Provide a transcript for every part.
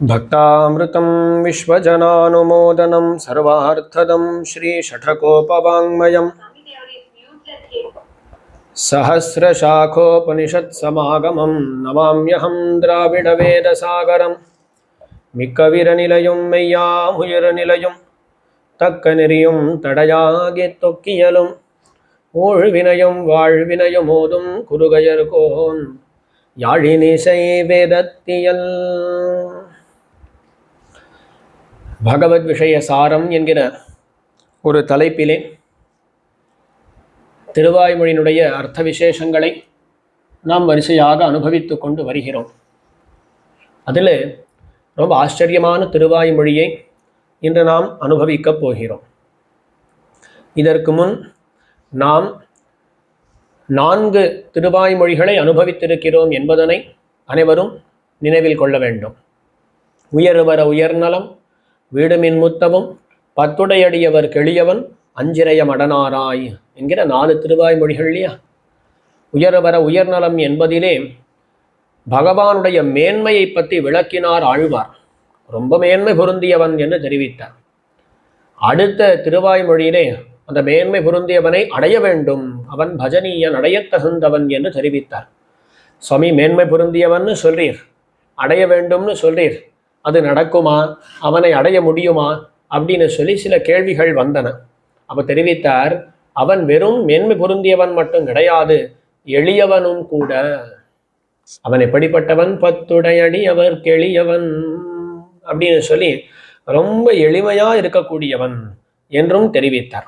भक्तामृतं विश्वजनानुमोदनं सर्वार्थदं श्रीषठकोपवाङ्मयं सहस्रशाखोपनिषत्समागमं नमाम्यहं द्राविडवेदसागरं மிக்கவிரநிலையும் மெய்யாமுயிரநிலையும் தக்க நெறியும் தடையாகி தொக்கியலும் ஊழ்வினையும் வாழ்வினையும் ஓதும் குருகையர்கோன் யாழினிசை வேதத்தியல் பகவத் விஷய சாரம் என்கிற ஒரு தலைப்பிலே திருவாய்மொழியினுடைய அர்த்த விசேஷங்களை நாம் வரிசையாக அனுபவித்து கொண்டு வருகிறோம். அதில் ரொம்ப ஆச்சரியமான திருவாய்மொழியை இன்று நாம் அனுபவிக்கப் போகிறோம். இதற்கு முன் நாம் நான்கு திருவாய்மொழிகளை அனுபவித்திருக்கிறோம் என்பதனை அனைவரும் நினைவில் கொள்ள வேண்டும். உயர்வர உயர்நலம் வீடுமின் முத்தவும் பத்துடையடியவர் கெளியவன் அஞ்சிரைய மடனாராய் என்கிற நாலு திருவாய்மொழிகள் இல்லையா உயர்வர உயர்நலம் என்பதிலே பகவானுடைய மேன்மையை பற்றி விளக்கினார் ஆழ்வார். ரொம்ப மேன்மை பொருந்தியவன் என்று தெரிவித்தார். அடுத்த திருவாய்மொழியிலே அந்த மேன்மை பொருந்தியவனை அடைய வேண்டும். அவன் பஜனீயன் அடையத் தகுந்தவன் என்று தெரிவித்தார். சுவாமி மேன்மை பொருந்தியவன்னு சொல்றீர். அடைய வேண்டும்னு சொல்றீர். அது நடக்குமா? அவனை அடைய முடியுமா? அப்படின்னு சொல்லி சில கேள்விகள் வந்தன. அவர் தெரிவித்தார் அவன் வெறும் மேன்மை பொருந்தியவன் மட்டும் கிடையாது எளியவனும் கூட. அவன் எப்படிப்பட்டவன்? பத்துடையடி அவர் கெளியவன். அப்படின்னு சொல்லி ரொம்ப எளிமையா இருக்கக்கூடியவன் என்றும் தெரிவித்தார்.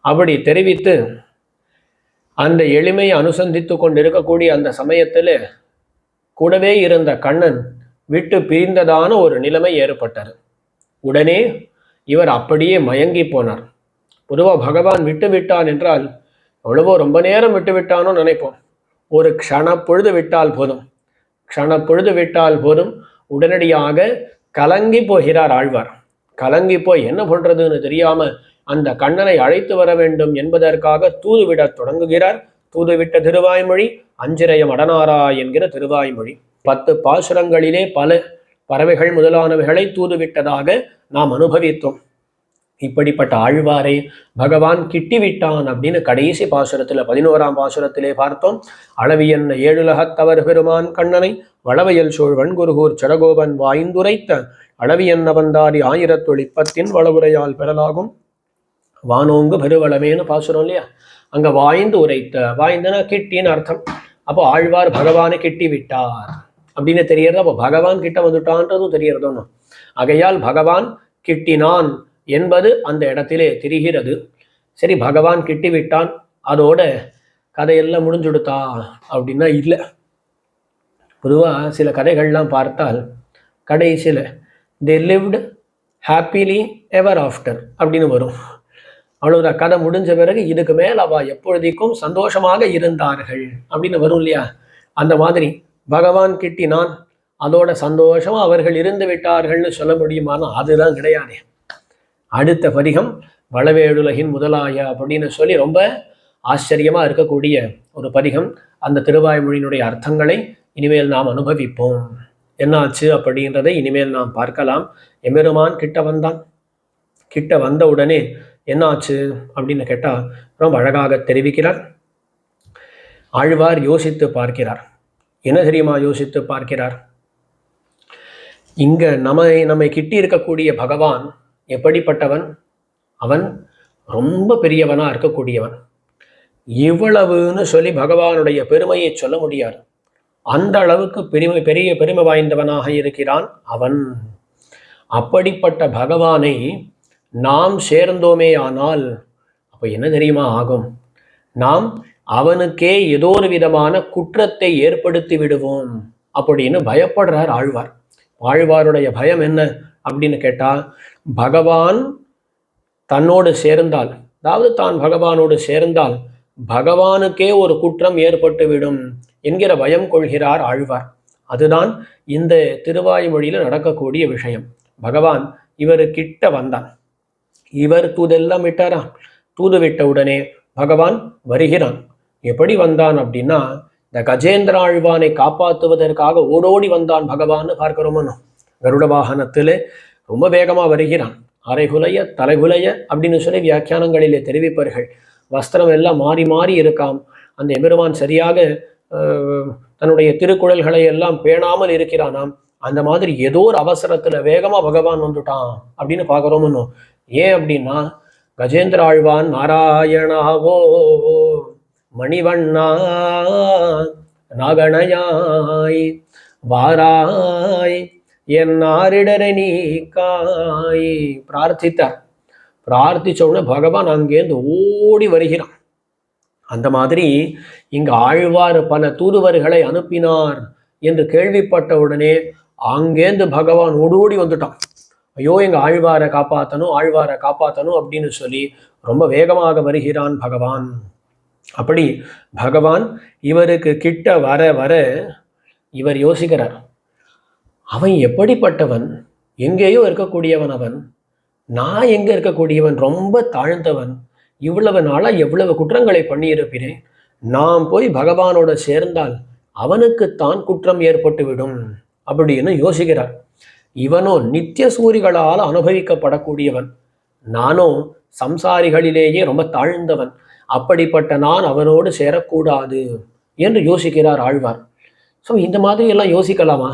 அப்படி தெரிவித்து அந்த எளிமையை அனுசந்தித்து கொண்டிருக்கக்கூடிய அந்த சமயத்தில் கூடவே இருந்த கண்ணன் விட்டு பிரிந்ததான ஒரு நிலைமை ஏற்பட்டது. உடனே இவர் அப்படியே மயங்கி போனார். பொதுவாக பகவான் விட்டு விட்டான் என்றால் எவ்வளவோ ரொம்ப நேரம் விட்டு விட்டானோ நினைப்போம். ஒரு க்ஷண பொழுது விட்டால் போதும். க்ஷண பொழுது விட்டால் போதும். உடனடியாக கலங்கி போகிறார் ஆழ்வார். கலங்கி போய் என்ன பண்ணுறதுன்னு தெரியாமல் அந்த கண்ணனை அழைத்து வர வேண்டும் என்பதற்காக தூதுவிடத் தொடங்குகிறார். தூதுவிட்ட திருவாய்மொழி அஞ்சிரயம் அடனாரா என்கிற திருவாய்மொழி. பத்து பாசுரங்களிலே பல பறவைகள் முதலானவைகளை தூதுவிட்டதாக நாம் அனுபவித்தோம். இப்படிப்பட்ட ஆழ்வாரை பகவான் கிட்டிவிட்டான் அப்படின்னு கடைசி பாசுரத்துல பதினோராம் பாசுரத்திலே பார்த்தோம். அளவியன்ன ஏழுலகத்தவர் பெருமான் கண்ணனை வளவையல் சோழ் வன்குருகூர் சடகோபன் வாய்ந்துரைத்த அளவியன்ன வந்தாரி ஆயிரத்தொழிப்பத்தின் வளவுரையால் பெறலாகும். வானோங்கு பெருவளமேன்னு பாசுரம் இல்லையா? அங்க வாய்ந்து உரைத்த வாய்ந்தன கிட்டின்னு அர்த்தம். அப்போ ஆழ்வார் பகவானை கிட்டி விட்டார் அப்படின்னு தெரியறது அப்போ பகவான் கிட்ட வந்துட்டான்றதும் தெரியறதோன்னு ஆகையால் பகவான் கிட்டினான் என்பது அந்த இடத்திலே தெரிகிறது. சரி பகவான் கிட்டி விட்டான் அதோட கதையெல்லாம் முடிஞ்சுடுத்தா அப்படின்னா இல்லை. பொதுவாக சில கதைகள்லாம் பார்த்தால் கடைசியில் they lived happily ever after அப்படின்னு வரும். அவ்வளோதான் கதை முடிஞ்ச பிறகு இதுக்கு மேல் அவ எப்பொழுதைக்கும் சந்தோஷமாக இருந்தார்கள் அப்படின்னு வரும் இல்லையா? அந்த மாதிரி. பகவான் கிட்டினான் அதோட சந்தோஷமா அவர்கள் இருந்து விட்டார்கள்னு சொல்ல முடியுமானா அதுதான் கிடையாது. அடுத்த பதிகம் வளவேடுலகின் முதலாய அப்படின்னு சொல்லி ரொம்ப ஆச்சரியமா இருக்கக்கூடிய ஒரு பதிகம். அந்த திருவாய்மொழியினுடைய அர்த்தங்களை இனிமேல் நாம் அனுபவிப்போம். என்னாச்சு அப்படின்றதை இனிமேல் நாம் பார்க்கலாம். எமெருமான் கிட்ட வந்தான். கிட்ட வந்த உடனே என்னாச்சு அப்படின்னு கேட்டால் ரொம்ப அழகாக தெரிவிக்கிறார். ஆழ்வார் யோசித்து பார்க்கிறார். என்ன தெரியுமா யோசித்து பார்க்கிறார்? இங்க நம்மை நம்மை கிட்டி இருக்கக்கூடிய பகவான் எப்படிப்பட்டவன்? அவன் ரொம்ப பெரியவனா இருக்கக்கூடியவன். இவ்வளவுன்னு சொல்லி பகவானுடைய பெருமையை சொல்ல முடியாது. அந்த அளவுக்கு பெருமை பெரிய பெருமை வாய்ந்தவனாக இருக்கிறான் அவன். அப்படிப்பட்ட பகவானை நாம் சேர்ந்தோமே ஆனால் அப்போ என்ன தெரியுமா ஆகும்? நாம் அவனுக்கே ஏதோ ஒரு விதமான குற்றத்தை ஏற்படுத்தி விடுவோம் அப்படின்னு பயப்படுறார் ஆழ்வார். ஆழ்வாருடைய பயம் என்ன அப்படின்னு கேட்டால் பகவான் தன்னோடு சேர்ந்தால் அதாவது தான் பகவானோடு சேர்ந்தால் பகவானுக்கே ஒரு குற்றம் ஏற்பட்டுவிடும் என்கிற பயம் கொள்கிறார் ஆழ்வார். அதுதான் இந்த திருவாய்மொழியில் நடக்கக்கூடிய விஷயம். பகவான் இவர் கிட்ட வந்தான். இவர் தூதெல்லாம் விட்டாராம். தூது விட்ட உடனே பகவான் வருகிறான். எப்படி வந்தான் அப்படின்னா இந்த கஜேந்திர ஆழ்வானை காப்பாற்றுவதற்காக ஓடோடி வந்தான் பகவான்னு பார்க்கிறோமோ கருட வாகனத்திலே ரொம்ப வேகமாக வருகிறான். அரைகுலைய தலைகுலைய அப்படின்னு சொல்லி வியாக்கியானங்களிலே தெரிவிப்பார்கள். வஸ்திரம் எல்லாம் மாறி மாறி இருக்காம். அந்த எமிருவான் சரியாக தன்னுடைய திருக்குறள்களை எல்லாம் பேணாமல் இருக்கிறானாம். அந்த மாதிரி ஏதோ ஒரு அவசரத்தில் வேகமாக பகவான் வந்துட்டான் அப்படின்னு பார்க்குறோம்னு ஏன் அப்படின்னா கஜேந்திர ஆழ்வான் நாராயணாவோ மணிவண்ணா நாகணயாய் வாராய் என் ஆரிடரை நீக்காய் பிரார்த்தித்தார் பிரார்த்திச்ச உடனே பகவான் அங்கேருந்து ஓடி வருகிறான். அந்த மாதிரி இங்கு ஆழ்வார் பல தூதுவர்களை அனுப்பினார் என்று கேள்விப்பட்ட உடனே அங்கேருந்து பகவான் ஓடோடி வந்துட்டான். ஐயோ எங்க ஆழ்வாரை காப்பாற்றணும் ஆழ்வாரை காப்பாற்றணும் அப்படின்னு சொல்லி ரொம்ப வேகமாக வருகிறான் பகவான். அப்படி பகவான் இவருக்கு கிட்ட வர வர இவர் யோசிக்கிறார். அவன் எப்படிப்பட்டவன்? எங்கேயோ இருக்கக்கூடியவன் அவன். நான் எங்கே இருக்கக்கூடியவன்? ரொம்ப தாழ்ந்தவன். இவ்வளவு நாளாக எவ்வளவு குற்றங்களை பண்ணியிருப்பினேன் நாம் போய் பகவானோட சேர்ந்தால் அவனுக்குத்தான் குற்றம் ஏற்பட்டுவிடும் அப்படின்னு யோசிக்கிறார். இவனோ நித்திய சூரிகளால் அனுபவிக்கப்படக்கூடியவன். நானோ சம்சாரிகளிலேயே ரொம்ப தாழ்ந்தவன். அப்படிப்பட்ட நான் அவனோடு சேரக்கூடாது என்று யோசிக்கிறார் ஆழ்வார். ஸோ இந்த மாதிரி எல்லாம் யோசிக்கலாமா?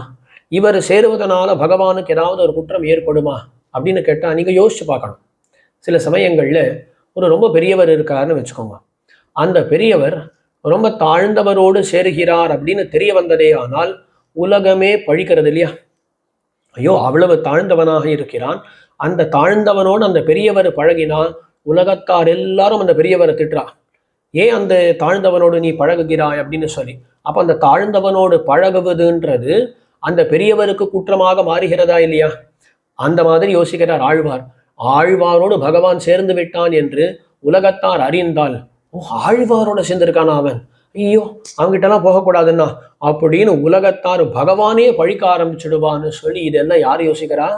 இவர் சேருவதனால பகவானுக்கு ஏதாவது ஒரு குற்றம் ஏற்படுமா? அப்படின்னு கேட்டால் நீங்கள் யோசிச்சு பார்க்கணும். சில சமயங்களில் ஒரு ரொம்ப பெரியவர் இருக்காருன்னு வச்சுக்கோங்க. அந்த பெரியவர் ரொம்ப தாழ்ந்தவரோடு சேருகிறார் அப்படின்னு தெரிய வந்ததே ஆனால் உலகமே பழிக்கிறது இல்லையா? ஐயோ அவ்வளவு தாழ்ந்தவனாக இருக்கிறான். அந்த தாழ்ந்தவனோடு அந்த பெரியவர் பழகினால் உலகத்தார் எல்லாரும் அந்த பெரியவரை திட்டுறா ஏன் அந்த தாழ்ந்தவனோடு நீ பழகுகிறாய் அப்படின்னு சொல்லி. அப்போ அந்த தாழ்ந்தவனோடு பழகுவதுன்றது அந்த பெரியவருக்கு குற்றமாக மாறுகிறதா இல்லையா? அந்த மாதிரி யோசிக்கிறார் ஆழ்வார். ஆழ்வாரோடு பகவான் சேர்ந்து விட்டான் என்று உலகத்தார் அறிந்தால் ஓ ஆழ்வாரோட சேர்ந்திருக்கான் அவன்? ஐயோ அவங்கிட்டலாம் போகக்கூடாதுன்னா. அப்படின்னு உலகத்தார் பகவானே பழிக்க ஆரம்பிச்சிடுவான்னு சொல்லி இதெல்லாம் யார் யோசிக்கிறா?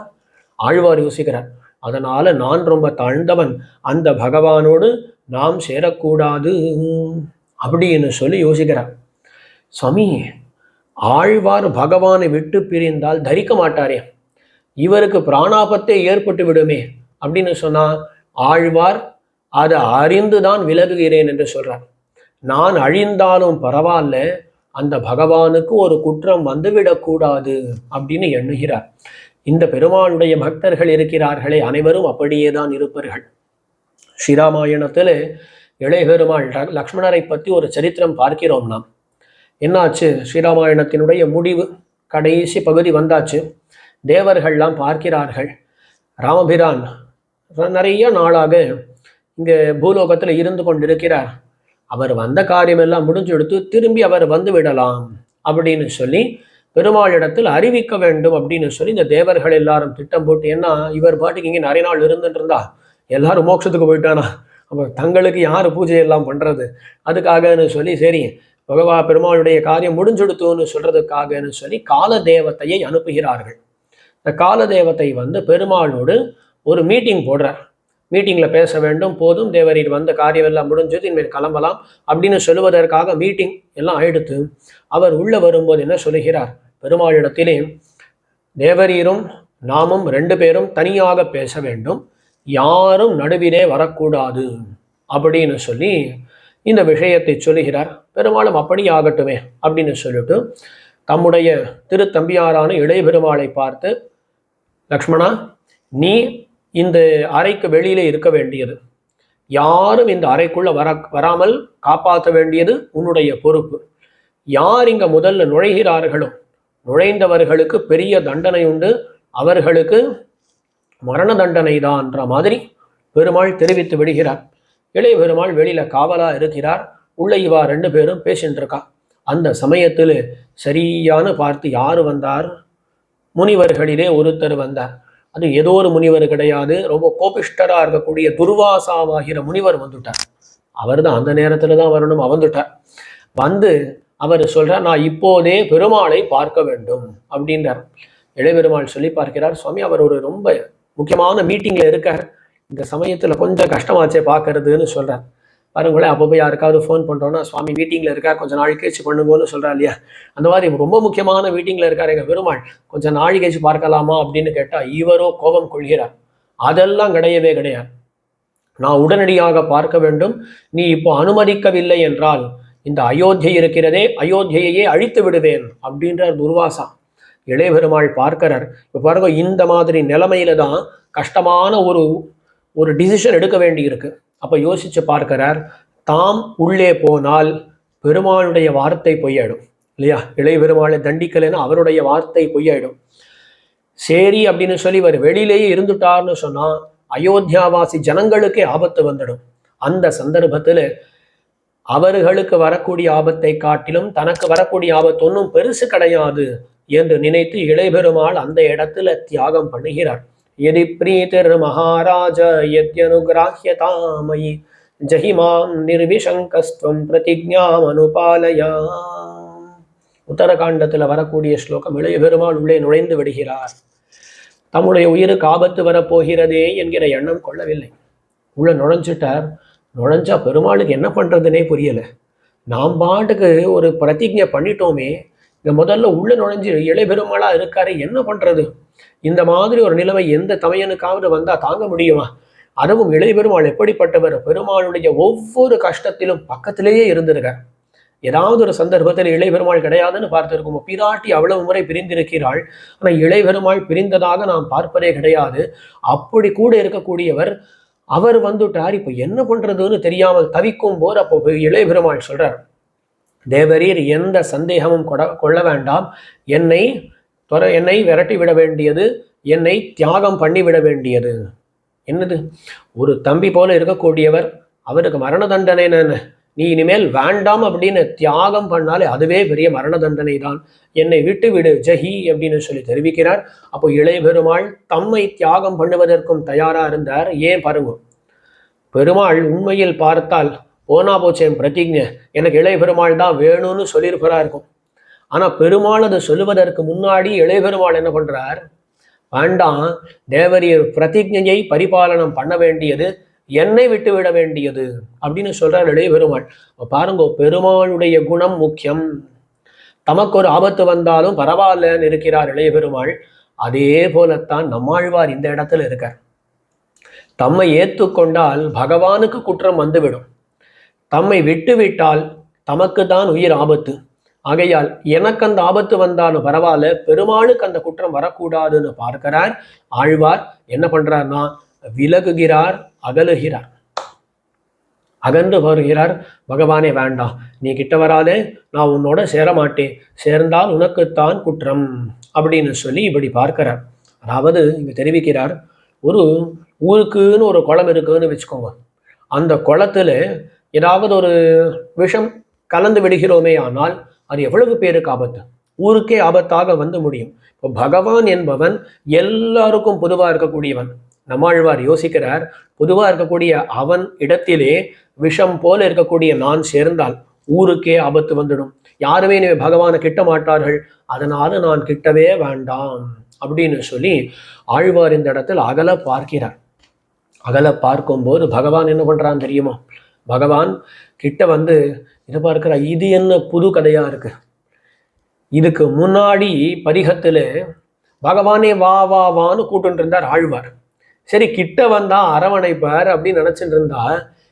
ஆழ்வார் யோசிக்கிறார். அதனால நான் ரொம்ப தாழ்ந்தவன். அந்த பகவானோடு நாம் சேரக்கூடாது அப்படின்னு சொல்லி யோசிக்கிறார். சுவாமி ஆழ்வார் பகவானை விட்டு பிரிந்தால் தரிக்க மாட்டாரே. இவருக்கு பிராணாபத்தை ஏற்பட்டு விடுமே அப்படின்னு சொன்னா ஆழ்வார் அதை அறிந்துதான் விலகுகிறேன் என்று சொல்றார். நான் அழிந்தாலும் பரவாயில்ல அந்த பகவானுக்கு ஒரு குற்றம் வந்துவிடக்கூடாது அப்படின்னு எண்ணுகிறார். இந்த பெருமாளுடைய பக்தர்கள் இருக்கிறார்களே அனைவரும் அப்படியே தான் இருப்பார்கள். ஸ்ரீராமாயணத்தில் இளைய பெருமாள் லக்ஷ்மணரை பற்றி ஒரு சரித்திரம் பார்க்கிறோம் நாம். என்னாச்சு? ஸ்ரீராமாயணத்தினுடைய முடிவு கடைசி பகுதி வந்தாச்சு. தேவர்கள்லாம் பார்க்கிறார்கள். ராமபிரான் நிறைய நாளாக இங்கே பூலோகத்தில் இருந்து கொண்டிருக்கிறார். அவர் வந்த காரியமெல்லாம் முடிஞ்செடுத்து திரும்பி அவர் வந்து விடலாம் அப்படின்னு சொல்லி பெருமாளிடத்தில் அறிவிக்க வேண்டும் அப்படின்னு சொல்லி இந்த தேவர்கள் எல்லாரும் திட்டம் போட்டு ஏன்னா இவர் பாட்டுக்கு இங்கே நிறைய நாள் இருந்துட்டு இருந்தா எல்லாரும் மோட்சத்துக்கு போயிட்டானா? அப்போ தங்களுக்கு யார் பூஜை எல்லாம் பண்ணுறது அதுக்காகன்னு சொல்லி சரி பகவா பெருமாளுடைய காரியம் முடிஞ்செடுத்துன்னு சொல்றதுக்காகன்னு சொல்லி கால தேவத்தையை அனுப்புகிறார்கள். இந்த கால தேவத்தை வந்து பெருமாளோடு ஒரு மீட்டிங் போடுறார். மீட்டிங்கில் பேச வேண்டும். போதும் தேவரீர் வந்த காரியம் எல்லாம் முடிஞ்சது இனிமேல் கிளம்பலாம் அப்படின்னு சொல்லுவதற்காக மீட்டிங் எல்லாம் எடுத்து அவர் உள்ளே வரும்போது என்ன சொல்லுகிறார்? பெருமாளிடத்திலே தேவரீரும் நாமும் ரெண்டு பேரும் தனியாக பேச வேண்டும். யாரும் நடுவிலே வரக்கூடாது அப்படின்னு சொல்லி இந்த விஷயத்தை சொல்லுகிறார். பெருமாளும் அப்படி ஆகட்டுமே அப்படின்னு சொல்லிட்டு தம்முடைய திருத்தம்பியாரான இளைய பெருமாளை பார்த்து லக்ஷ்மணா நீ இந்த அறைக்கு வெளியிலே இருக்க வேண்டியது. யாரும் இந்த அறைக்குள்ள வர வராமல் காப்பாற்ற வேண்டியது உன்னுடைய பொறுப்பு. யார் இங்க முதல்ல நுழைகிறார்களோ நுழைந்தவர்களுக்கு பெரிய தண்டனை உண்டு. அவர்களுக்கு மரண தண்டனை தான்ற மாதிரி பெருமாள் தெரிவித்து விடுகிறார். இளைய பெருமாள் வெளியில காவலா இருக்கிறார். உள்ள இவா ரெண்டு பேரும் பேசிட்டு இருக்கா. அந்த சமயத்தில் சரியான பார்த்து யார் வந்தார்? முனிவர்களிலே ஒருத்தர் வந்தார். அது ஏதோ ஒரு முனிவர் கிடையாது. ரொம்ப கோபிஷ்டராக இருக்கக்கூடிய துர்வாசாவாகிற முனிவர் வந்துட்டார். அவர் தான் அந்த நேரத்தில் தான் வரணும். வந்துட்டார் வந்து அவர் சொல்றார் நான் இப்போதே பெருமாளை பார்க்க வேண்டும் அப்படின்றார். இளையபெருமாள் சொல்லி பார்க்கிறார் சுவாமி அவர் ஒரு ரொம்ப முக்கியமான மீட்டிங்ல இருக்கார். இந்த சமயத்துல கொஞ்சம் கஷ்டமாச்சே பார்க்கறதுன்னு சொல்றார். பாருங்களேன் அப்போ போய் யாருக்காவது ஃபோன் பண்ணுறோன்னா சுவாமி மீட்டிங்கில் இருக்கா கொஞ்சம் நாள் கழிச்சு பண்ணுங்கன்னு சொல்கிறா இல்லையா? அந்த மாதிரி ரொம்ப முக்கியமான மீட்டிங்கில் இருக்கார் எங்கள் பெருமாள். கொஞ்சம் நாள் கழிச்சு பார்க்கலாமா? அப்படின்னு கேட்டால் இவரோ கோபம் கொள்கிறார். அதெல்லாம் கிடையவே கிடையாது. நான் உடனடியாக பார்க்க வேண்டும். நீ இப்போ அனுமதிக்கவில்லை என்றால் இந்த அயோத்தியை இருக்கிறதே அயோத்தியையே அழித்து விடுவேன் அப்படின்றார் துர்வாசா. இளைய பெருமாள் பார்க்கிறார் இப்போ பாருங்க இந்த மாதிரி நிலைமையில தான் கஷ்டமான ஒரு ஒரு டிசிஷன் எடுக்க வேண்டியிருக்கு. அப்போ யோசிச்சு பார்க்கிறார் தாம் உள்ளே போனால் பெருமாளுடைய வார்த்தை பொய்யாயிடும் இல்லையா? இளைய பெருமாளை தண்டிக்கலைன்னா அவருடைய வார்த்தை பொய்யாயிடும். சரி அப்படின்னு சொல்லி இவர் வெளியிலேயே இருந்துட்டார்னு சொன்னா அயோத்தியாவாசி ஜனங்களுக்கே ஆபத்து வந்துடும். அந்த சந்தர்ப்பத்தில் அவர்களுக்கு வரக்கூடிய ஆபத்தை காட்டிலும் தனக்கு வரக்கூடிய ஆபத்து ஒன்றும் பெருசு கிடையாது என்று நினைத்து இளைபெருமாள் அந்த இடத்துல தியாகம் பண்ணுகிறார். எதி பிரீதிர் மகாராஜ யத்யனுகிராஹ்யதாமயி ஜஹிமாம் நிர்விசங்கஸ்துவம் பிரதிஜாம் அனுபாலயா உத்தரகாண்டத்தில் வரக்கூடிய ஸ்லோகம் இளைய பெருமாள் உள்ளே நுழைந்து விடுகிறார். தம்முடைய உயிருக்கு ஆபத்து வரப்போகிறதே என்கிற எண்ணம் கொள்ளவில்லை. உள்ள நுழைஞ்சிட்டார். நுழைஞ்சா பெருமாளுக்கு என்ன பண்ணுறதுனே புரியல. நாம் பாட்டுக்கு ஒரு பிரதிஜை பண்ணிட்டோமே இந்த முதல்ல உள்ளே நுழைஞ்சு இளைய பெருமாளாக இருக்காரு என்ன பண்ணுறது இந்த மாதிரி ஒரு நிலைமை எந்த தமையனுக்காவது வந்தால் தாங்க முடியுமா? அதுவும் இளைய பெருமாள் எப்படிப்பட்டவர்? பெருமாளுடைய ஒவ்வொரு கஷ்டத்திலும் பக்கத்திலேயே இருந்திருக்கார். ஏதாவது ஒரு சந்தர்ப்பத்தில் இளைய பெருமாள் கிடையாதுன்னு பார்த்திருக்கோம்? பிராட்டி அவ்வளவு முறை பிரிந்திருக்கிறாள். ஆனால் இளைய பெருமாள் பிரிந்ததாக நாம் பார்ப்பதே கிடையாது. அப்படி கூட இருக்கக்கூடியவர் அவர் வந்துட்டார் இப்போ என்ன பண்ணுறதுன்னு தெரியாமல் தவிக்கும் போது அப்போ இளைய பெருமாள் சொல்கிறார் தேவரீர் எந்த சந்தேகமும் கொட கொள்ள வேண்டாம். என்னை துற என்னை விரட்டி விட வேண்டியது என்னை தியாகம் பண்ணிவிட வேண்டியது. என்னது? ஒரு தம்பி போல இருக்கக்கூடியவர் அவருக்கு மரண தண்டனை என்ன நீ இனிமேல் வேண்டாம் அப்படின்னு தியாகம் பண்ணாலே அதுவே பெரிய மரண தண்டனை தான் என்னை விட்டு விடு ஜஹி அப்படின்னு சொல்லி தெரிவிக்கிறார். அப்போ இளைய பெருமாள் தம்மை தியாகம் பண்ணுவதற்கும் தயாராக இருந்தார். ஏன் பாருங்க. பெருமாள் உண்மையில் பார்த்தால் போனா போச்சேன் பிரதிஜை எனக்கு இளைய பெருமாள் தான் வேணும்னு சொல்லியிருப்பரா இருக்கும். ஆனால் பெருமாள் அதை சொல்லுவதற்கு முன்னாடி இளைய பெருமாள் என்ன பண்றார்? வேண்டாம். தேவரியர் பிரதிஜையை பரிபாலனம் பண்ண வேண்டியது என்னை விட்டு விட வேண்டியது அப்படின்னு சொல்றார் இளைய பெருமாள். பாருங்க பெருமாளுடைய குணம் முக்கியம். தமக்கு ஒரு ஆபத்து வந்தாலும் பரவாயில்லன்னு இருக்கிறார் இளைய பெருமாள். அதே போலத்தான் நம்மாழ்வார் இந்த இடத்துல இருக்கார். தம்மை ஏற்றுக்கொண்டால் பகவானுக்கு குற்றம் வந்துவிடும். தம்மை விட்டுவிட்டால் தமக்கு தான் உயிர் ஆபத்து. ஆகையால் எனக்கு அந்த ஆபத்து வந்தாலும் பரவாயில்ல பெருமாளுக்கு அந்த குற்றம் வரக்கூடாதுன்னு பார்க்கிறார் ஆழ்வார். என்ன பண்றாருன்னா விலகுகிறார் அகலுகிறார். அகன்று வருகிறார் பகவானே வேண்டாம். நீ கிட்ட வராதே நான் உன்னோட சேரமாட்டேன். சேர்ந்தால் உனக்குத்தான் குற்றம். அப்படின்னு சொல்லி இப்படி பார்க்கிறார். அதாவது இங்க தெரிவிக்கிறார் ஒரு ஊருக்குன்னு ஒரு குளம் இருக்குன்னு வச்சுக்கோங்க. அந்த குளத்துல ஏதாவது ஒரு விஷம் கலந்து விடுகிறோமே ஆனால் அது எவ்வளவு பேருக்கு ஆபத்து? ஊருக்கே ஆபத்தாக வந்து முடியும். இப்போ பகவான் என்பவன் எல்லாருக்கும் பொதுவாக இருக்கக்கூடியவன். நம்மாழ்வார் யோசிக்கிறார் பொதுவாக இருக்கக்கூடிய அவன் இடத்திலே விஷம் போல இருக்கக்கூடிய நான் சேர்ந்தால் ஊருக்கே ஆபத்து வந்துடும். யாருமே இனிமே பகவானை கிட்ட மாட்டார்கள். அதனால நான் கிட்டவே வேண்டாம். அப்படின்னு சொல்லி ஆழ்வார் இந்த இடத்தில் அகல பார்க்கிறார். அகல பார்க்கும்போது பகவான் என்ன பண்றான் தெரியுமா? பகவான் கிட்ட வந்து இதை பார்க்கிற இது என்ன புது கதையா இருக்கு? இதுக்கு முன்னாடி பதிகத்துல பகவானே வா வா வான்னு கூட்டு இருந்தார் ஆழ்வார். சரி கிட்ட வந்தா அரவணைப்பார் அப்படின்னு நினைச்சிட்டு இருந்தா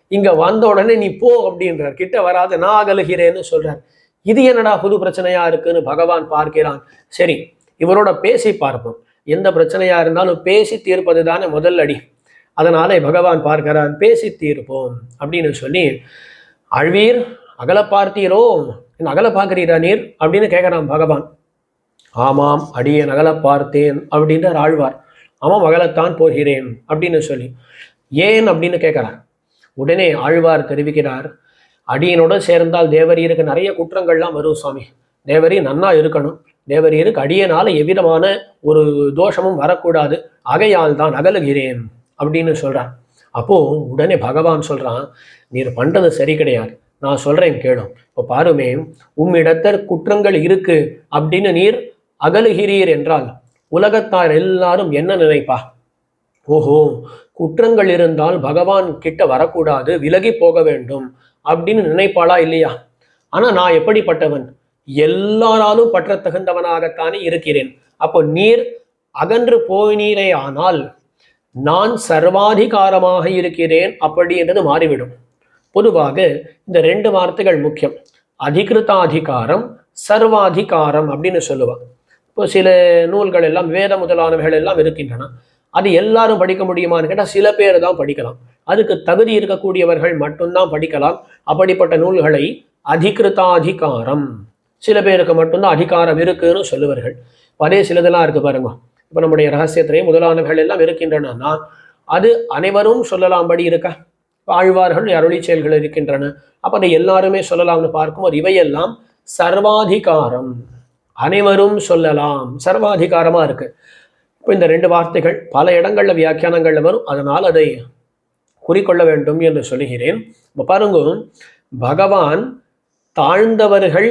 இங்க வந்த உடனே நீ போ அப்படின்றார். கிட்ட வராத நான் அகலுகிறேன்னு சொல்றார். இது என்னடா புது பிரச்சனையா இருக்குன்னு பகவான் பார்க்கிறான். சரி இவரோட பேசி பார்ப்போம். எந்த பிரச்சனையா இருந்தாலும் பேசி தீர்ப்பது தானே முதல் அடி. அதனால பகவான் பார்க்கிறான் பேசி தீர்ப்போம் அப்படின்னு சொல்லி அழ்வீர் அகல பார்த்தீரோ? என்ன அகல பார்க்கிறீரா நீர்? அப்படின்னு கேட்குறான் பகவான். ஆமாம் அடியே நகல பார்த்தேன் அப்படின்றார் ஆழ்வார். அவன் மகளைத்தான் போகிறேன் அப்படின்னு சொல்லி. ஏன் அப்படின்னு கேட்குறார். உடனே ஆழ்வார் தெரிவிக்கிறார். அடியனோட சேர்ந்தால் தேவரீருக்கு நிறைய குற்றங்கள்லாம் வரும் சுவாமி. தேவரி நன்னா இருக்கணும். தேவரீருக்கு அடியனால் எவ்விதமான ஒரு தோஷமும் வரக்கூடாது. அகையால் தான் அகலுகிறேன் அப்படின்னு சொல்றான் அப்போது உடனே பகவான் சொல்கிறான் நீர் பண்ணுறது சரி கிடையாது. நான் சொல்கிறேன் கேளும் இப்போ பாருமே உம்மிடத்தர் குற்றங்கள் இருக்குது அப்படின்னு நீர் அகலுகிறீர் என்றால் உலகத்தார் எல்லாரும் என்ன நினைப்பா? ஓஹோ குற்றங்கள் இருந்தால் பகவான் கிட்ட வரக்கூடாது விலகி போக வேண்டும் அப்படின்னு நினைப்பாளா இல்லையா? ஆனா நான் எப்படிப்பட்டவன்? எல்லாராலும் பற்ற தகுந்தவனாகத்தானே இருக்கிறேன். அப்போ நீர் அகன்று போனீரே ஆனால் நான் சர்வாதிகாரமாக இருக்கிறேன் அப்படின்றது மாறிவிடும். பொதுவாக இந்த ரெண்டு வார்த்தைகள் முக்கியம். அதிகிருத்தாதிகாரம் சர்வாதிகாரம் அப்படின்னு சொல்லுவான் இப்போ சில நூல்கள் எல்லாம் வேத முதலானவைகள் எல்லாம் இருக்கின்றன. அது எல்லாரும் படிக்க முடியுமான்னு கேட்டால் சில பேர் தான் படிக்கலாம். அதுக்கு தகுதி இருக்கக்கூடியவர்கள் மட்டும்தான் படிக்கலாம். அப்படிப்பட்ட நூல்களை அதிகிருத்தாதிகாரம் சில பேருக்கு மட்டும்தான் அதிகாரம் இருக்குன்னு சொல்லுவார்கள். அதே சிலதெல்லாம் இருக்கு பாருங்க. இப்போ நம்முடைய ரகசியத்திலே முதலானவர்கள் எல்லாம் இருக்கின்றன அது அனைவரும் சொல்லலாம்படி இருக்கா? இப்ப ஆழ்வார்கள் அருளி செயல்கள் இருக்கின்றன. அப்போ அதை எல்லாருமே சொல்லலாம்னு பார்க்கும்போது இவையெல்லாம் சர்வாதிகாரம். அனைவரும் சொல்லலாம். சர்வாதிகாரமாக இருக்குது இப்போ இந்த ரெண்டு வார்த்தைகள் பல இடங்களில் வியாக்கியானங்களில் வரும். அதனால் அதை குறிக்கொள்ள வேண்டும் என்று சொல்லுகிறேன். இப்போ பாருங்க பகவான் தாழ்ந்தவர்கள்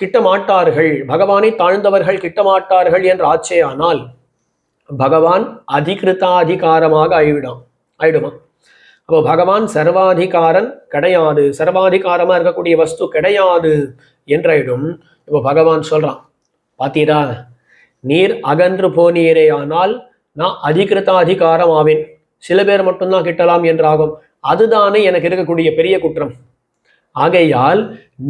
கிட்டமாட்டார்கள் பகவானை தாழ்ந்தவர்கள் கிட்டமாட்டார்கள் என்று ஆச்சேயானால் பகவான் அதிகிருத்தாதிகாரமாக ஆயிவிடும் ஆயிடுமா அப்போ பகவான் சர்வாதிகாரன் கிடையாது. சர்வாதிகாரமாக இருக்கக்கூடிய வஸ்து கிடையாது என்றாயிடும். இப்போ பகவான் சொல்கிறான் பாத்தீரா நீர் அகன்று போனீரே ஆனால் நான் அதிகிருத்தாதிகாரம் ஆவேன். சில பேர் மட்டும்தான் கிட்டலாம் என்றாகும். அதுதானே எனக்கு இருக்கக்கூடிய பெரிய குற்றம். ஆகையால்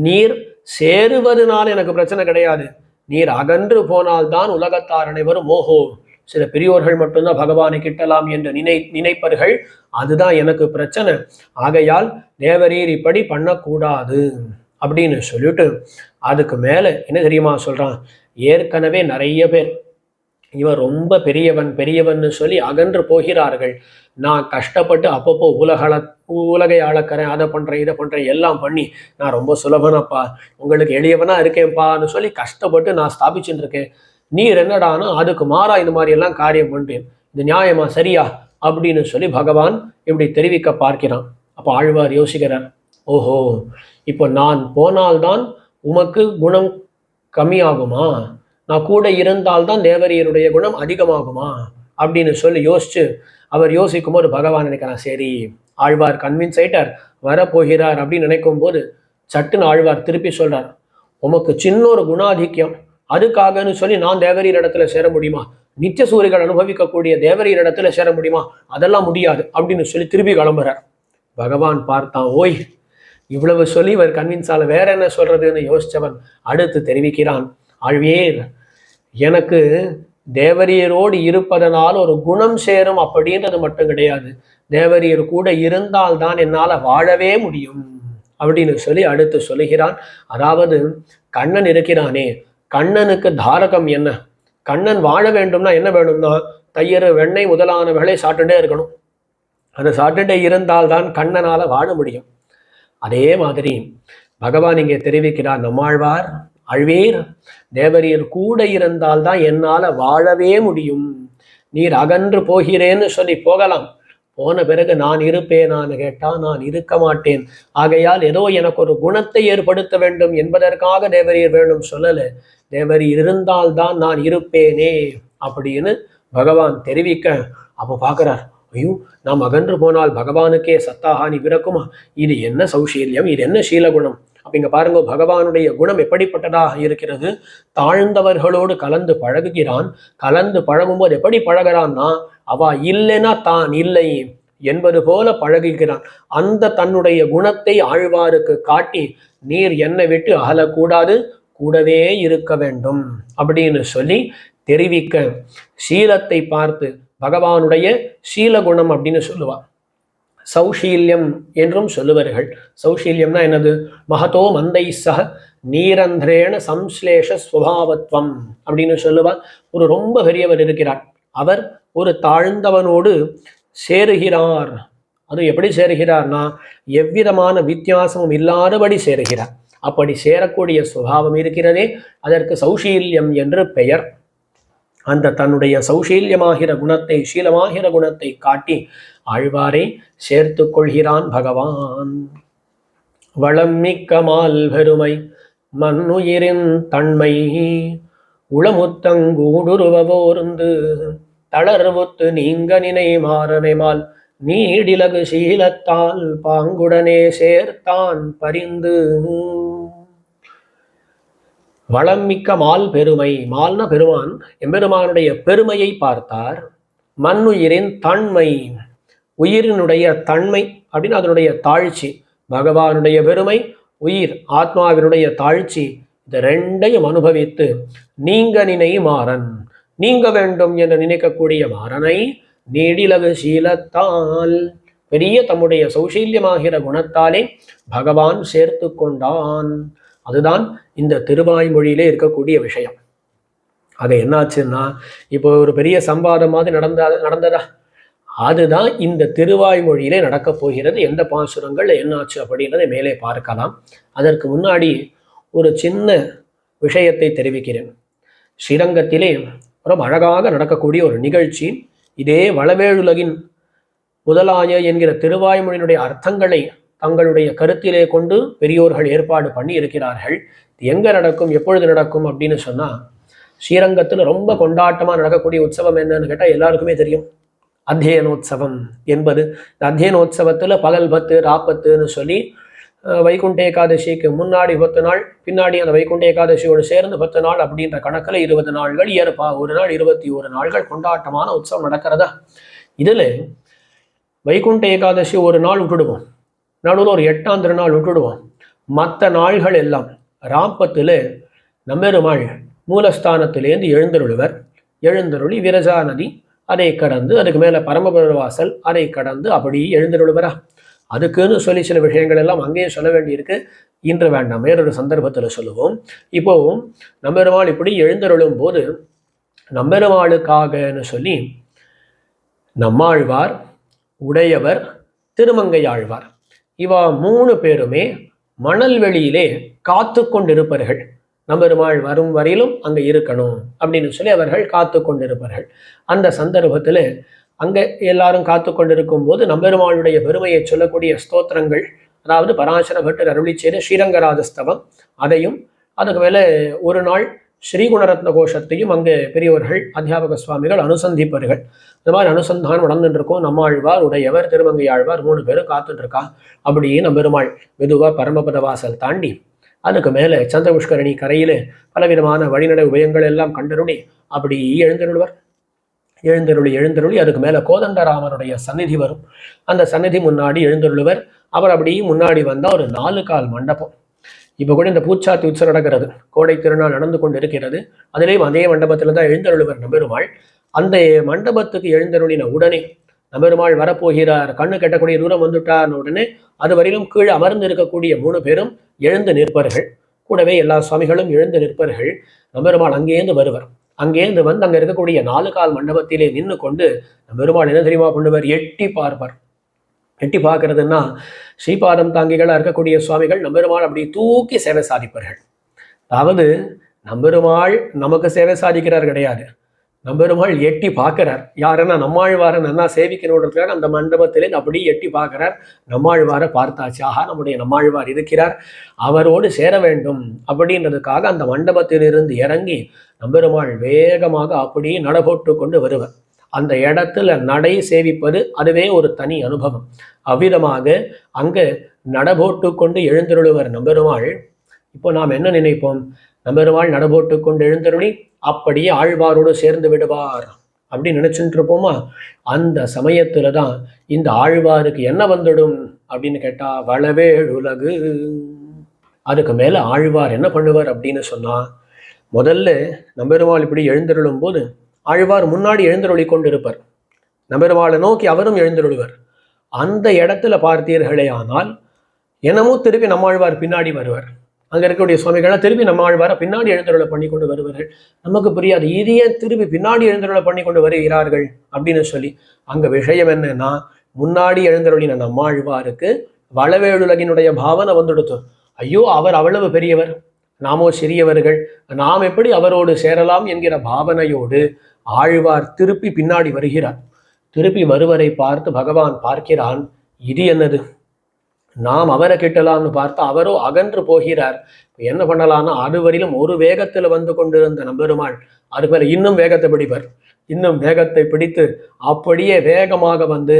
நீர் சேருவதனால் எனக்கு பிரச்சனை கிடையாது. நீர் அகன்று போனால்தான் உலகத்தார் அனைவரும் ஓஹோ சில பெரியோர்கள் மட்டும்தான் பகவானை கிட்டலாம் என்று நினை நினைப்பர்கள். அதுதான் எனக்கு பிரச்சனை. ஆகையால் தேவரீர் இப்படி பண்ணக்கூடாது. அப்படின்னு சொல்லிட்டு அதுக்கு மேலே என்ன தெரியுமா சொல்கிறான் ஏற்கனவே நிறைய பேர் இவன் ரொம்ப பெரியவன் பெரியவன்னு சொல்லி அகன்று போகிறார்கள். நான் கஷ்டப்பட்டு அப்பப்போ உலகள உலகை அளக்கிறேன் அதை பண்ணுறேன் இதை பண்ணுறேன் எல்லாம் பண்ணி நான் ரொம்ப சுலபனப்பா உங்களுக்கு எளியவனா இருக்கேன்ப்பான்னு சொல்லி கஷ்டப்பட்டு நான் ஸ்தாபிச்சுட்டு இருக்கேன். நீர் என்னடானா அதுக்கு மாறா இந்த மாதிரி எல்லாம் காரியம் பண்ணுறேன் இது நியாயமா சரியா? அப்படின்னு சொல்லி பகவான் இப்படி தெரிவிக்க பார்க்கிறான். அப்போ ஆழ்வார் யோசிக்கிறார் ஓஹோ இப்போ நான் போனால்தான் உமக்கு குணம் கம்மியாகுமா? நான் கூட இருந்தால்தான் தேவரியருடைய குணம் அதிகமாகுமா? அப்படின்னு சொல்லி யோசிச்சு அவர் யோசிக்கும் போது பகவான் நினைக்கிறான் சரி ஆழ்வார் கன்வின்ஸ் ஆயிட்டார் வரப்போகிறார் அப்படின்னு நினைக்கும் போது சட்டுன்னு ஆழ்வார் திருப்பி சொல்றார் உமக்கு சின்ன ஒரு குணாதிக்கியம் அதுக்காகன்னு சொல்லி நான் தேவரீர் இடத்துல சேர முடியுமா? நித்திய சூரியர்கள் அனுபவிக்கக்கூடிய தேவரீர் இடத்துல சேர முடியுமா? அதெல்லாம் முடியாது அப்படின்னு சொல்லி திருப்பி கிளம்புறார். பகவான் பார்த்தான் ஓய் இவ்வளவு சொல்லி இவர் கன்வின்ஸால வேற என்ன சொல்றதுன்னு யோசிச்சவன் அடுத்து தெரிவிக்கிறான். ஆழ்வியேர் எனக்கு தேவரியரோடு இருப்பதனால் ஒரு குணம் சேரும் அப்படின்றது மட்டும் கிடையாது. தேவரியர் கூட இருந்தால்தான் என்னால் வாழவே முடியும் அப்படின்னு சொல்லி அடுத்து சொல்லுகிறான். அதாவது கண்ணன் இருக்கிறானே கண்ணனுக்கு தாரகம் என்ன? கண்ணன் வாழ வேண்டும்னா என்ன வேணும்னா தயிர் வெண்ணெய் முதலானவர்களை சாப்பிட்டுட்டே இருக்கணும். அந்த சாப்பிட்டுட்டே இருந்தால்தான் கண்ணனால வாழ முடியும். அதே மாதிரி பகவான் இங்கே தெரிவிக்கிறார் நம்மாழ்வார் அழ்வீர் தேவரீர் கூட இருந்தால்தான் என்னால் வாழவே முடியும். நீர் அகன்று போகிறேன்னு சொல்லி போகலாம். போன பிறகு நான் இருப்பேனான்னு கேட்டால் நான் இருக்க மாட்டேன். ஆகையால் ஏதோ எனக்கு ஒரு குணத்தை ஏற்படுத்த வேண்டும் என்பதற்காக தேவரீர் வேண்டும் சொல்லலை. தேவரீர் இருந்தால்தான் நான் இருப்பேனே அப்படின்னு பகவான் தெரிவிக்க அப்போ பார்க்குறார். ஐயோ நாம் அகன்று போனால் பகவானுக்கே சத்தாஹானி பிறக்குமா? இது என்ன சௌசீல்யம்? இது என்ன சீலகுணம்? அப்படிங்க பாருங்க பகவானுடைய குணம் எப்படிப்பட்டதாக இருக்கிறது? தாழ்ந்தவர்களோடு கலந்து பழகுகிறான். கலந்து பழகும்போது எப்படி பழகிறான்னா அவ இல்லைன்னா தான் இல்லை என்பது போல பழகுகிறான். அந்த தன்னுடைய குணத்தை ஆழ்வாருக்கு காட்டி நீர் என்னை விட்டு அகலக்கூடாது கூடவே இருக்க வேண்டும். அப்படின்னு சொல்லி தெரிவிக்க சீலத்தை பார்த்து பகவானுடைய சீலகுணம் அப்படின்னு சொல்லுவார். சௌஷீல்யம் என்றும் சொல்லுவார்கள். சௌஷீல்யம்னா என்னது? மகதோ மந்தை சக நீரந்திரேன சம்ஸ்லேஷ சுபாவத்வம் அப்படின்னு சொல்லுவார். ஒரு ரொம்ப பெரியவர் இருக்கிறார். அவர் ஒரு தாழ்ந்தவனோடு சேருகிறார். அது எப்படி சேருகிறார்னா எவ்விதமான வித்தியாசமும் இல்லாதபடி சேருகிறார். அப்படி சேரக்கூடிய சுபாவம் இருக்கிறதே அதற்கு சௌஷீல்யம் என்று பெயர். அந்த தன்னுடைய சௌசீல்யமாகிற குணத்தை சீலமாகிற குணத்தை காட்டி ஆழ்வாரை சேர்த்து கொள்கிறான் பகவான். வளம் மிக்க மால் பெருமை மண்ணுயிரின் தன்மை. உளமுத்தங்கூடுருவவோர்ந்து தளர்வுத்து நீங்க நினை மாறனைமால் நீடிலகு சீலத்தால் பாங்குடனே சேர்த்தான் பரிந்து. வளம் மிக்க மால் பெருமை. மால்ன பெருமான். எம்பெருமானுடைய பெருமையை பார்த்தார். மண்ணுயிரின் தன்மை உயிரினுடைய தன்மை அப்படின்னு அதனுடைய தாழ்ச்சி. பகவானுடைய பெருமை உயிர் ஆத்மாவினுடைய தாழ்ச்சி. இந்த ரெண்டையும் அனுபவித்து நீங்க நினை மாறன். நீங்க வேண்டும் என்று நினைக்கக்கூடிய மாறனை நீடிலகு சீலத்தால். பெரிய தம்முடைய சௌசீல்யமாகிற குணத்தாலே பகவான் சேர்த்து கொண்டான். அதுதான் இந்த திருவாய்மொழியிலே இருக்கக்கூடிய விஷயம். அது என்னாச்சுன்னா இப்போ ஒரு பெரிய சம்பாதம் மாதிரி நடந்தா நடந்ததா? அதுதான் இந்த திருவாய்மொழியிலே நடக்கப் போகிறது. எந்த பாசுரங்கள் என்னாச்சு அப்படின்றதை மேலே பார்க்கலாம். அதற்கு முன்னாடி ஒரு சின்ன விஷயத்தை தெரிவிக்கிறேன். ஸ்ரீரங்கத்திலே ரொம்ப அழகாக நடக்கக்கூடிய ஒரு நிகழ்ச்சி. இதே வளவேழுலகின் முதலாய என்கிற திருவாய்மொழியினுடைய அர்த்தங்களை தங்களுடைய கருத்திலே கொண்டு பெரியோர்கள் ஏற்பாடு பண்ணி இருக்கிறார்கள். எங்கே நடக்கும் எப்பொழுது நடக்கும் அப்படின்னு சொன்னால் ஸ்ரீரங்கத்தில் ரொம்ப கொண்டாட்டமாக நடக்கக்கூடிய உற்சவம் என்னன்னு கேட்டால் எல்லாருக்குமே தெரியும். அத்தியனோத்சவம் என்பது. இந்த அத்தியனோத்சவத்தில் பகல் பத்து ராப்பத்துன்னு சொல்லி வைகுண்ட ஏகாதசிக்கு முன்னாடி பத்து நாள் பின்னாடி அந்த வைகுண்ட ஏகாதசியோடு சேர்ந்து பத்து நாள் அப்படின்ற கணக்கில் இருபது நாள்கள் ஏற்பா ஒரு நாள் இருபத்தி ஒரு நாள்கள் கொண்டாட்டமான உற்சவம் நடக்கிறதா? இதில் வைகுண்ட ஏகாதசி ஒரு நாள் விட்டுடுவோம். நடுவில் ஒரு எட்டாம் திருநாள் விட்டுடுவோம். மற்ற நாள்கள் எல்லாம் ராப்பத்தில் நம்மெருமாள் மூலஸ்தானத்திலேருந்து எழுந்தருளுவர். எழுந்தருளி விரஜா நதி அதை கடந்து அதுக்கு மேலே பரமபுரவாசல் அதை கடந்து அப்படி எழுந்தருளுவரா. அதுக்குன்னு சொல்லி சில விஷயங்கள் எல்லாம் அங்கேயே சொல்ல வேண்டியிருக்கு. இன்று வேண்டாம் வேறொரு சந்தர்ப்பத்தில் சொல்லுவோம். இப்போவும் நம்பெருமாள் இப்படி எழுந்தருளும் போது நம்பெருமாளுக்காகன்னு சொல்லி நம்மாழ்வார் உடையவர் திருமங்கையாழ்வார் இவா மூணு பேருமே மணல் வெளியிலே காத்து கொண்டிருப்பார்கள். நம்பெருமாள் வரும் வரையிலும் அங்கே இருக்கணும் அப்படின்னு சொல்லி அவர்கள் காத்து கொண்டிருப்பார்கள். அந்த சந்தர்ப்பத்தில் அங்கே எல்லாரும் காத்து கொண்டிருக்கும் போது நம்பெருமாளுடைய பெருமையை சொல்லக்கூடிய ஸ்தோத்திரங்கள் அதாவது பராசர பட்டர் அருளி ஸ்ரீரங்கராஜஸ்தவம் அதையும் அதுக்கு மேலே ஒரு நாள் ஸ்ரீகுணரத்ன கோஷத்தையும் அங்கே பெரியவர்கள் அத்தியாபக சுவாமிகள் அனுசந்திப்பார்கள் இந்த மாதிரி அனுசந்தானம் நடந்துட்டு இருக்கும் நம்மாழ்வார் உடையவர் திருமங்கையாழ்வார் மூணு பேரும் காத்துட்டு அப்படியே அப்படியே நம்பெருமாள் மெதுவாக பரமபத வாசல் தாண்டி அதுக்கு மேலே சந்திரபுஷ்கரணி கரையில் பலவிதமான வழிநடை உபயங்கள் எல்லாம் கண்டருளி அப்படி எழுந்தருள்வர். எழுந்தருளி எழுந்தருளி அதுக்கு மேலே கோதண்டராமருடைய சந்நிதி வரும். அந்த சந்நிதி முன்னாடி எழுந்தருளுவர். அவர் அப்படியே முன்னாடி வந்தால் ஒரு நாலு கால் மண்டபம். இப்போ கூட இந்த பூச்சாத்தி உற்சவம் நடக்கிறது. கோடை திருநாள் நடந்து கொண்டு இருக்கிறது அதிலேயும் அதே மண்டபத்தில் தான் எழுந்தருளுவர் நம்பெருமாள். அந்த மண்டபத்துக்கு எழுந்தருளின உடனே நம்பெருமாள் வரப்போகிறார். கண்ணு கெட்டக்கூடிய தூரம் வந்துட்டார்னு உடனே அது வரையிலும் கீழே அமர்ந்து இருக்கக்கூடிய மூணு பேரும் எழுந்து நிற்பார்கள். கூடவே எல்லா சுவாமிகளும் எழுந்து நிற்பார்கள். நம்பெருமாள் அங்கேருந்து வருவர். அங்கேருந்து வந்து அங்கே இருக்கக்கூடிய நாலு கால் மண்டபத்திலே நின்று கொண்டு நம்பெருமாள் என்ன தெரியுமா பண்ணுவார்? எட்டி பார்ப்பார். எட்டி பார்க்கறதுன்னா ஸ்ரீபாதம் தாங்கிகளாக இருக்கக்கூடிய சுவாமிகள் நம்பெருமாள் அப்படி தூக்கி சேவை சாதிப்பார்கள். அதாவது நம்பெருமாள் நமக்கு சேவை சாதிக்கிறார் கிடையாது. நம்பெருமாள் எட்டி பார்க்கிறார். யாருன்னா நம்மாழ்வாரை நல்லா சேவிக்கணுன்றதுக்காக அந்த மண்டபத்திலே அப்படி எட்டி பார்க்கிறார். நம்மாழ்வாரை பார்த்தாச்சு ஆஹா நம்முடைய நம்மாழ்வார் இருக்கிறார். அவரோடு சேர வேண்டும் அப்படின்றதுக்காக அந்த மண்டபத்திலிருந்து இறங்கி நம்பெருமாள் வேகமாக அப்படியே நடபோட்டு கொண்டு வருவர். அந்த இடத்துல நடை சேவிப்பது அதுவே ஒரு தனி அனுபவம். அவ்விதமாக அங்கே நடபோட்டு கொண்டு எழுந்தருளுவர் நம்பெருமாள். இப்போ நாம் என்ன நினைப்போம்? நம்பெருமாள் நடபோட்டு கொண்டு எழுந்தருளி அப்படியே ஆழ்வாரோடு சேர்ந்து விடுவார் அப்படின்னு நினைச்சுட்டு இருப்போமா அந்த சமயத்துல தான் இந்த ஆழ்வாருக்கு என்ன வந்துடும் அப்படின்னு கேட்டா வளவேழுலகு அதுக்கு மேல ஆழ்வார் என்ன பண்ணுவார் அப்படின்னு சொன்னா முதல்ல நம்பெருமாள் இப்படி எழுந்தருளும் போது ஆழ்வார் முன்னாடி எழுந்தருளி கொண்டிருப்பார் நபெருமாளை நோக்கி அவரும் எழுந்தருளுவர். அந்த இடத்துல பார்த்தீர்களே ஆனால் என்னமோ திருப்பி நம்மாழ்வார் பின்னாடி வருவார். அங்க இருக்கக்கூடிய சுவாமிகள்லாம் திருப்பி நம்மாழ்வாரை பின்னாடி எழுந்தருளை பண்ணி கொண்டு வருவார்கள். நமக்கு புரியாது. இது ஏன் திருப்பி பின்னாடி எழுந்தருளை பண்ணி கொண்டு வருகிறார்கள் அப்படின்னு சொல்லி. அங்க விஷயம் என்னன்னா முன்னாடி எழுந்தருளின நம்மாழ்வாருக்கு வளவேழுலகினுடைய பாவனை வந்துடுத்து. ஐயோ அவர் அவ்வளவு பெரியவர். நாமோ சிறியவர்கள். நாம் எப்படி அவரோடு சேரலாம் என்கிற பாவனையோடு ஆழ்வார் திருப்பி பின்னாடி வருகிறார். திருப்பி வருவரை பார்த்து பகவான் பார்க்கிறான் இது என்னது? நாம் அவரை கிட்டலாம்னு பார்த்தா அவரோ அகன்று போகிறார். என்ன பண்ணலாம்னா அதுவரையிலும் ஒரு வேகத்தில் வந்து கொண்டிருந்த நம்பெருமாள் அதுபோல இன்னும் வேகத்தை பிடிப்பர். இன்னும் வேகத்தை பிடித்து அப்படியே வேகமாக வந்து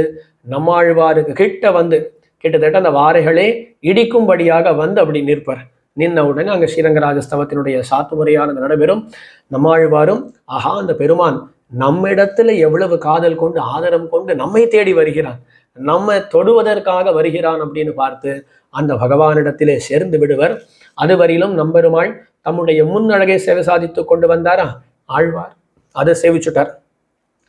நம்மாழ்வாருக்கு கிட்ட வந்து கிட்டத்தட்ட அந்த வாரைகளே இடிக்கும்படியாக வந்து அப்படி நிற்பர். நின்ன உடனே அங்கே ஸ்ரீரங்கராஜஸ்தவத்தினுடைய சாத்துமுறையானது நடைபெறும். நம்மாழ்வாரும் ஆஹா அந்த பெருமான் நம்மிடத்துல எவ்வளவு காதல் கொண்டு ஆதரம் கொண்டு நம்மை தேடி வருகிறான். நம்ம தொடுவதற்காக வருகிறான் அப்படின்னு பார்த்து அந்த பகவானிடத்திலே சேர்ந்து விடுவர். அதுவரையிலும் நம்பெருமாள் தம்முடைய முன்னழகை சேவை சாதித்து கொண்டு வந்தாரா? ஆழ்வார். அதை சேவிச்சுட்டார்.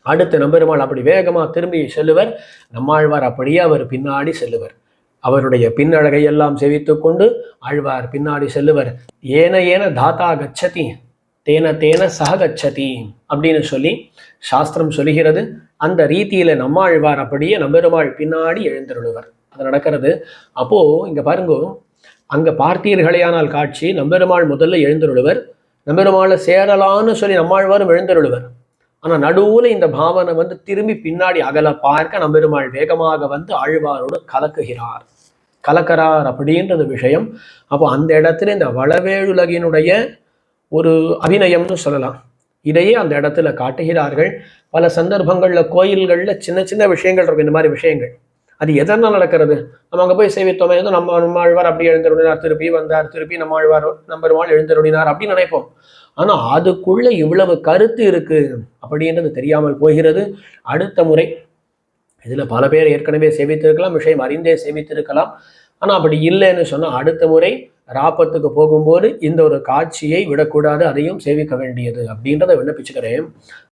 அடுத்து நம்பெருமாள் அப்படி வேகமா திரும்பி செல்லுவர். நம்மாழ்வார் அப்படியே அவர் பின்னாடி செல்லுவர். அவருடைய பின்னழகை எல்லாம் சேவித்து கொண்டு ஆழ்வார் பின்னாடி செல்லுவர். ஏன ஏன தாத்தா கச்சதி தேன தேன சக கச்சதி அப்படின்னு சொல்லி சாஸ்திரம் சொல்லுகிறது. அந்த ரீதியில நம்மாழ்வார் அப்படியே நம்பெருமாள் பின்னாடி எழுந்தருளுவர். அது நடக்கிறது. அப்போ இங்க பாருங்க அங்க பார்த்தீர்களேயானால் காட்சி நம்பெருமாள் முதல்ல எழுந்தருளுவர். நம்பெருமாளை சேரலான்னு சொல்லி நம்மாழ்வாரும் எழுந்தருளுவர். ஆனால் நடுவில் இந்த பாவனை வந்து திரும்பி பின்னாடி அகல பார்க்க நம்பெருமாள் வேகமாக வந்து ஆழ்வாரோடு கலக்குகிறார். கலக்கிறார் அப்படின்றது விஷயம். அப்போ அந்த இடத்துல இந்த வளவேழுலகினுடைய ஒரு அபிநயம்னு சொல்லலாம். இதையே அந்த இடத்துல காட்டுகிறார்கள். பல சந்தர்ப்பங்களில் கோயில்களில் சின்ன சின்ன விஷயங்கள் இருக்கும். இந்த மாதிரி விஷயங்கள். அது எதனால் நடக்கிறது? நம்ம அங்கே போய் சேவித்தோமே ஏதோ நம்ம நம்மாழ்வார் அப்படி எழுந்தருடினார் திருப்பி வந்தார் திருப்பி நம்மாழ்வார் நம்பெருமாள் எழுந்தருடினார் அப்படின்னு நினைப்போம். ஆனால் அதுக்குள்ள இவ்வளவு கருத்து இருக்கு அப்படின்றது தெரியாமல் போகிறது. அடுத்த முறை இதில் பல பேர் ஏற்கனவே சேவித்திருக்கலாம் விஷயம் அறிந்தே சேவித்திருக்கலாம். ஆனால் அப்படி இல்லைன்னு சொன்னால் அடுத்த முறை ராப்பத்துக்கு போகும்போது இந்த ஒரு காட்சியை விடக்கூடாது அதையும் சேவிக்க வேண்டியது அப்படின்றத விண்ணப்பிச்சுக்கிறேன்.